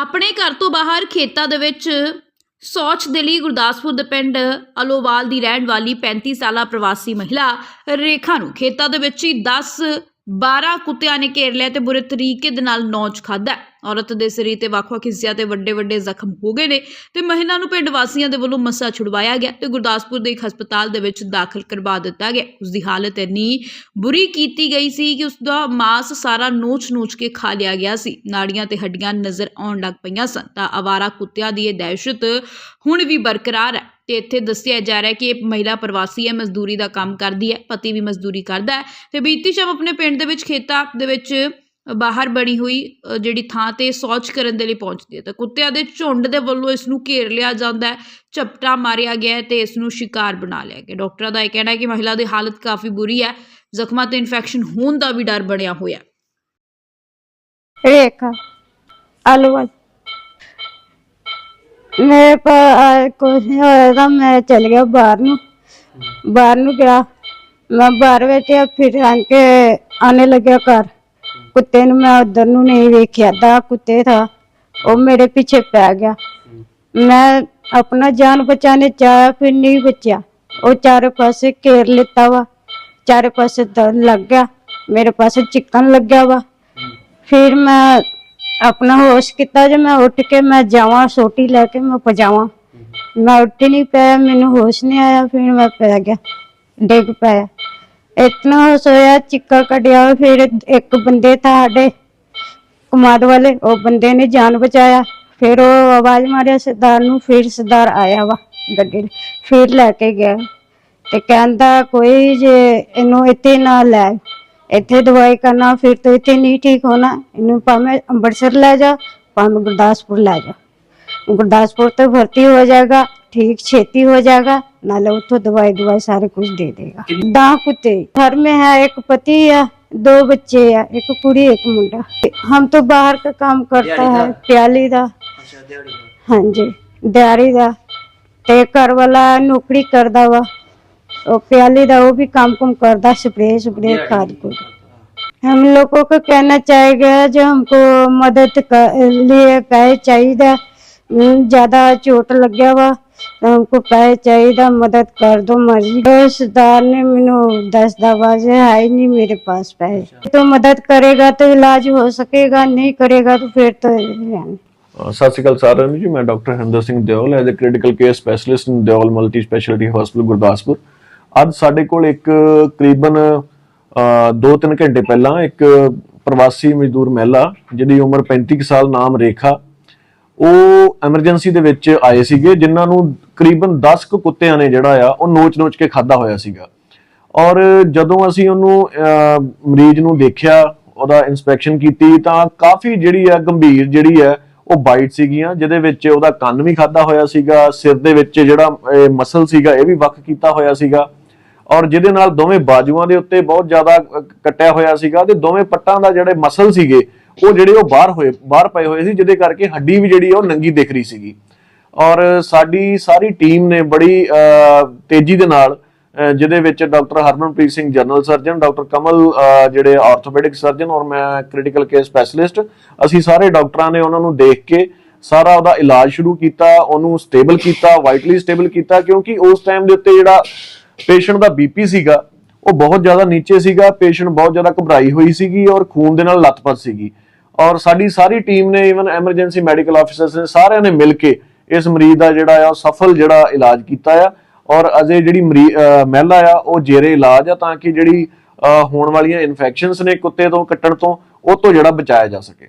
ਆਪਣੇ ਘਰ ਤੋਂ ਬਾਹਰ ਖੇਤਾਂ ਦੇ ਵਿੱਚ ਸੌਚ ਦੇ ਲਈ ਗੁਰਦਾਸਪੁਰ ਦੇ ਪਿੰਡ ਅਲੋਵਾਲ ਦੀ ਰਹਿਣ ਵਾਲੀ 35 ਸਾਲਾ ਪ੍ਰਵਾਸੀ ਮਹਿਲਾ ਰੇਖਾ ਨੂੰ ਖੇਤਾਂ ਦੇ ਵਿੱਚ ਹੀ 10 12 ਕੁੱਤਿਆਂ ਨੇ ਘੇਰ ਲਿਆ ਤੇ ਬੁਰੇ ਤਰੀਕੇ ਦੇ ਨਾਲ ਨੌਚ ਖਾਦਾ ਔਰਤ ਦੇ ਸਰੀਰ ਤੇ ਵੱਖ-ਵੱਖ ਹਿੱਸਿਆਂ ਤੇ ਵੱਡੇ-ਵੱਡੇ ਜ਼ਖਮ ਹੋ ਗਏ ਨੇ ਤੇ ਮਹਿਲਾ ਨੂੰ ਪਿੰਡ ਵਾਸੀਆਂ ਦੇ ਵੱਲੋਂ ਮੱਸਾ ਛੁਡਵਾਇਆ ਗਿਆ ਤੇ ਗੁਰਦਾਸਪੁਰ ਦੇ ਇੱਕ ਹਸਪਤਾਲ ਦੇ ਵਿੱਚ ਦਾਖਲ ਕਰਵਾ ਦਿੱਤਾ ਗਿਆ। ਉਸ ਦੀ ਹਾਲਤ ਇੰਨੀ ਬੁਰੀ ਕੀਤੀ ਗਈ ਸੀ ਕਿ ਉਸ ਦਾ ਮਾਸ ਸਾਰਾ ਨੋਚ-ਨੋਚ ਕੇ ਖਾ ਲਿਆ ਗਿਆ ਸੀ। ਨਾੜੀਆਂ ਤੇ ਹੱਡੀਆਂ ਨਜ਼ਰ ਆਉਣ ਲੱਗ ਪਈਆਂ ਸਨ ਤਾਂ ਆਵਾਰਾ ਕੁੱਤਿਆਂ ਦੀ ਇਹ ਦਹਿਸ਼ਤ ਹੁਣ ਵੀ ਬਰਕਰਾਰ ਹੈ। ਤੇ ਇੱਥੇ ਦੱਸਿਆ ਜਾ ਰਿਹਾ ਕਿ ਇਹ ਮਹਿਲਾ ਪ੍ਰਵਾਸੀ ਹੈ, ਮਜ਼ਦੂਰੀ ਦਾ ਕੰਮ ਕਰਦੀ ਹੈ, ਪਤੀ ਵੀ ਮਜ਼ਦੂਰੀ ਕਰਦਾ ਹੈ ਤੇ ਬੀਤੀ ਸ਼ਾਮ ਆਪਣੇ ਪਿੰਡ ਦੇ ਵਿੱਚ ਖੇਤਾਂ ਦੇ ਵਿੱਚ ਬਾਹਰ ਬਣੀ ਹੋਈ ਜਿਹੜੀ ਥਾਂ ਤੇ ਸੌਚ ਕਰਨ ਦੇ ਲਈ ਪਹੁੰਚਦੀ ਹੈ। ਤਾਂ ਕੁੱਤਿਆਂ ਦੇ ਝੁੰਡ ਦੇ ਵੱਲੋਂ ਇਸ ਨੂੰ ਘੇਰ ਲਿਆ ਜਾਂਦਾ ਹੈ, ਝਪਟਾ ਮਾਰਿਆ ਗਿਆ ਤੇ ਇਸ ਨੂੰ ਸ਼ਿਕਾਰ ਬਣਾ ਲਿਆ ਗਿਆ। ਡਾਕਟਰਾਂ ਦਾ ਇਹ ਕਹਿਣਾ ਹੈ ਕਿ ਮਹਿਲਾ ਦੀ ਹਾਲਤ ਕਾਫੀ ਬੁਰੀ ਹੈ, ਜ਼ਖਮਾਂ ਤੇ ਇਨਫੈਕਸ਼ਨ ਹੋਣ ਦਾ ਵੀ ਡਰ ਬਣਿਆ ਹੋਇਆ। ਰੇਖਾ ਆਲੂ ਮੇਰੇ ਪਾ ਕੁਝ ਨਹੀਂ ਹੋਇਆ ਤਾਂ ਮੈਂ ਚਲ ਗਿਆ ਬਾਹਰ ਨੂੰ। ਬਾਹਰ ਨੂੰ ਗਿਆ। ਮੈਂ ਬਾਹਰ ਬੈਠਿਆ ਫਿਰ ਆਂ ਕੇ ਆਨੇ ਲੱਗਿਆ ਘਰ। ਕੁੱਤੇ ਨੂੰ ਮੈਂ ਉਧਰ ਨੂੰ ਨਹੀਂ ਵੇਖਿਆ, ਦਾ ਕੁੱਤੇ ਥਾ ਉਹ ਮੇਰੇ ਪਿੱਛੇ ਪੈ ਗਿਆ। ਮੈਂ ਆਪਣਾ ਜਾਨ ਬਚਾਣੇ ਚਾਹਿਆ ਫਿਰ ਨਹੀਂ ਬਚਿਆ। ਉਹ ਚਾਰੇ ਪਾਸੇ ਘੇਰ ਲਿੱਤਾ ਵਾ। ਚਾਰੇ ਪਾਸੇ ਦਰਦ ਲੱਗ ਗਿਆ। ਮੇਰੇ ਪਾਸੇ ਚਿੱਕਣ ਲੱਗਿਆ ਵਾ। ਫਿਰ ਮੈਂ ਆਪਣਾ ਹੋਸ਼ ਕੀਤਾ ਜੇ ਮੈਂ ਉੱਠ ਕੇ ਮੈਂ ਜਾਵਾਂ, ਸੋਟੀ ਲੈ ਕੇ ਮੈਂ ਪਜਾਵਾਂ। ਮੈਂ ਉੱਠ ਹੀ ਨਹੀਂ ਪਿਆ, ਮੈਨੂੰ ਹੋਸ਼ ਨਹੀਂ ਆਇਆ, ਫਿਰ ਮੈਂ ਪੈ ਗਿਆ, ਡਿੱਗ ਪਿਆ। ਇਤਨਾ ਹੋਸ਼ ਹੋਇਆ ਚਿੱਕਾ ਕੱਢਿਆ, ਫਿਰ ਇੱਕ ਬੰਦੇ ਤਾਂ ਸਾਡੇ ਕੁਮਾਰ ਵਾਲੇ, ਉਹ ਬੰਦੇ ਨੇ ਜਾਨ ਬਚਾਇਆ। ਫਿਰ ਉਹ ਆਵਾਜ਼ ਮਾਰਿਆ, ਸਰਦਾਰ ਨੂੰ, ਫਿਰ ਸਰਦਾਰ ਆਇਆ ਵਾ ਗੱਡੀ ਫਿਰ ਲੈ ਕੇ ਗਿਆ। ਤੇ ਕਹਿੰਦਾ, ਕੋਈ ਜੇ ਇਹਨੂੰ ਇੱਥੇ ਨਾ ਲੈ ਇੱਥੇ ਦਵਾਈ ਕਰਨਾ ਫਿਰ ਤਾਂ ਇੱਥੇ ਨਹੀਂ ਠੀਕ ਹੋਣਾ ਇਹਨੂੰ ਭਾਵੇਂ ਅੰਮ੍ਰਿਤਸਰ ਲੈ ਜਾ ਭਾਵੇਂ ਗੁਰਦਾਸਪੁਰ ਲੈ ਜਾ गुरदासपुर तो भर्ती हो जाएगा ठीक छेती हो जाएगा नाले उतो दवाई दवाई सारे कुछ दे देगा दाह कुत्ते घर में है एक पति है दो बच्चे है एक कुड़ी एक मुंडा हम तो बाहर का काम करता है प्याली दा हाँ जी दिहाड़ी दा ते घर वाला नौकरी करदा वा ਉਹ प्याली दा वो भी काम कुम करदा स्प्रे स्प्रे खाद को हम लोगों को कहना चाहेगा जो हमको मदद कर लिए पैसे चाहिए हम्म, ज्यादा चोट लग गया वा तो हमको पैसे चाहिए मदद कर दो मर्जी तो सरदार ने मैनू दस दबाजे है ही नहीं मेरे पास पैसे तो मदद करेगा तो इलाज हो सकेगा नहीं करेगा तो फिर तो रहने। ਅ, ਸਤਿ ਸ਼੍ਰੀ ਅਕਾਲ ਸਾਰਿਆਂ ਨੂੰ ਜੀ ਮੈਂ doctor Harinder Singh Deol as a critical care specialist in Deol multi speciality hospital Gurdaspur ਅੱਜ ਸਾਡੇ ਕੋਲ ਇੱਕ ਕਰੀਬਨ 2-3 ਘੰਟੇ ਪਹਿਲਾਂ ਇੱਕ ਪ੍ਰਵਾਸੀ ਮਜ਼ਦੂਰ ਮਹਿਲਾ, ਜਿਹਦੀ ਉਮਰ 35 ਕੁ ਸਾਲ, ਨਾਮ ਰੇਖਾ, ਉਹ ਐਮਰਜੈਂਸੀ ਦੇ ਵਿੱਚ ਆਏ ਸੀਗੇ, ਜਿਨ੍ਹਾਂ ਨੂੰ ਕਰੀਬਨ 10 ਕੁ ਕੁੱਤਿਆਂ ਨੇ ਜਿਹੜਾ ਆ, ਉਹ ਨੋਚ-ਨੋਚ ਕੇ ਖਾਦਾ ਹੋਇਆ ਸੀਗਾ। ਔਰ ਜਦੋਂ ਅਸੀਂ ਉਹਨੂੰ ਮਰੀਜ਼ ਨੂੰ ਦੇਖਿਆ, ਉਹਦਾ ਇਨਸਪੈਕਸ਼ਨ ਕੀਤੀ, ਤਾਂ ਕਾਫੀ ਜਿਹੜੀ ਆ, ਗੰਭੀਰ ਜਿਹੜੀ ਹੈ ਉਹ ਬਾਈਟ ਸੀਗੀਆਂ, ਜਿਹਦੇ ਵਿੱਚ ਉਹਦਾ ਕੰਨ ਵੀ ਖਾਦਾ ਹੋਇਆ ਸੀਗਾ, ਸਿਰ ਦੇ ਵਿੱਚ ਜਿਹੜਾ ਮਸਲ ਸੀਗਾ, ਇਹ ਵੀ ਵੱਖ ਕੀਤਾ ਹੋਇਆ ਸੀਗਾ। ਔਰ ਜਿਹਦੇ ਨਾਲ ਦੋਵੇਂ ਬਾਜੂਆਂ ਦੇ ਉੱਤੇ ਬਹੁਤ ਜ਼ਿਆਦਾ ਕੱਟਿਆ ਹੋਇਆ ਸੀਗਾ ਤੇ ਦੋਵੇਂ ਪੱਟਾਂ ਦਾ ਜਿਹੜੇ ਮਸਲ ਸੀਗੇ, ਉਹ ਜਿਹੜੇ ਉਹ ਬਾਹਰ ਹੋਏ, ਬਾਹਰ ਪਏ ਹੋਏ ਸੀ, ਜਿਹਦੇ ਕਰਕੇ ਹੱਡੀ ਵੀ ਜਿਹੜੀ ਉਹ ਨੰਗੀ ਦਿਖ ਰਹੀ ਸੀਗੀ। ਔਰ ਸਾਡੀ ਸਾਰੀ ਟੀਮ ਨੇ ਬੜੀ ਤੇਜ਼ੀ ਦੇ ਨਾਲ ਜਿਹਦੇ ਵਿੱਚ doctor Harmanpreet Singh general surgeon, doctor Kamal ਜਿਹੜੇ ਆਰਥੋਪੈਡਿਕ ਸਰਜਨ ਔਰ ਮੈਂ ਕ੍ਰਿਟੀਕਲ ਕੇਅਰ ਸਪੈਸ਼ਲਿਸਟ, ਅਸੀਂ ਸਾਰੇ ਡਾਕਟਰਾਂ ਨੇ ਉਹਨਾਂ ਨੂੰ ਦੇਖ ਕੇ ਸਾਰਾ ਉਹਦਾ ਇਲਾਜ ਸ਼ੁਰੂ ਕੀਤਾ, ਉਹਨੂੰ ਸਟੇਬਲ ਕੀਤਾ ਵਾਈਟਲੀ ਸਟੇਬਲ ਕੀਤਾ, ਕਿਉਂਕਿ ਉਸ ਟਾਈਮ ਦੇ ਉੱਤੇ ਜਿਹੜਾ ਪੇਸ਼ੈਂਟ ਦਾ ਬੀਪੀ ਸੀਗਾ, ਉਹ ਬਹੁਤ ਜ਼ਿਆਦਾ ਨੀਚੇ ਸੀਗਾ, ਪੇਸ਼ੈਂਟ ਬਹੁਤ ਜ਼ਿਆਦਾ ਘਬਰਾਈ ਹੋਈ ਸੀਗੀ ਔਰ ਖੂਨ ਦੇ ਨਾਲ ਲੱਤਪੱਤ ਸੀਗੀ। ਔਰ ਸਾਡੀ ਸਾਰੀ ਟੀਮ ਨੇ ਇਵਨ ਐਮਰਜੈਂਸੀ ਮੈਡੀਕਲ ਆਫੀਸਰਸ ਨੇ, ਸਾਰਿਆਂ ਨੇ ਮਿਲ ਕੇ ਇਸ ਮਰੀਜ਼ ਦਾ ਜਿਹੜਾ ਆ ਸਫਲ ਜਿਹੜਾ ਇਲਾਜ ਕੀਤਾ ਆ। ਔਰ ਅਜੇ ਜਿਹੜੀ ਮਰੀ- ਮਹਿਲਾ ਆ, ਉਹ ਜੇਰੇ ਇਲਾਜ ਆ ਤਾਂ ਕਿ ਜਿਹੜੀ ਹੋਣ ਵਾਲੀਆਂ ਇਨਫੈਕਸ਼ਨਸ ਨੇ ਕੁੱਤੇ ਤੋਂ, ਕੱਟਣ ਤੋਂ, ਉਹ ਤੋਂ ਜਿਹੜਾ ਬਚਾਇਆ ਜਾ ਸਕੇ।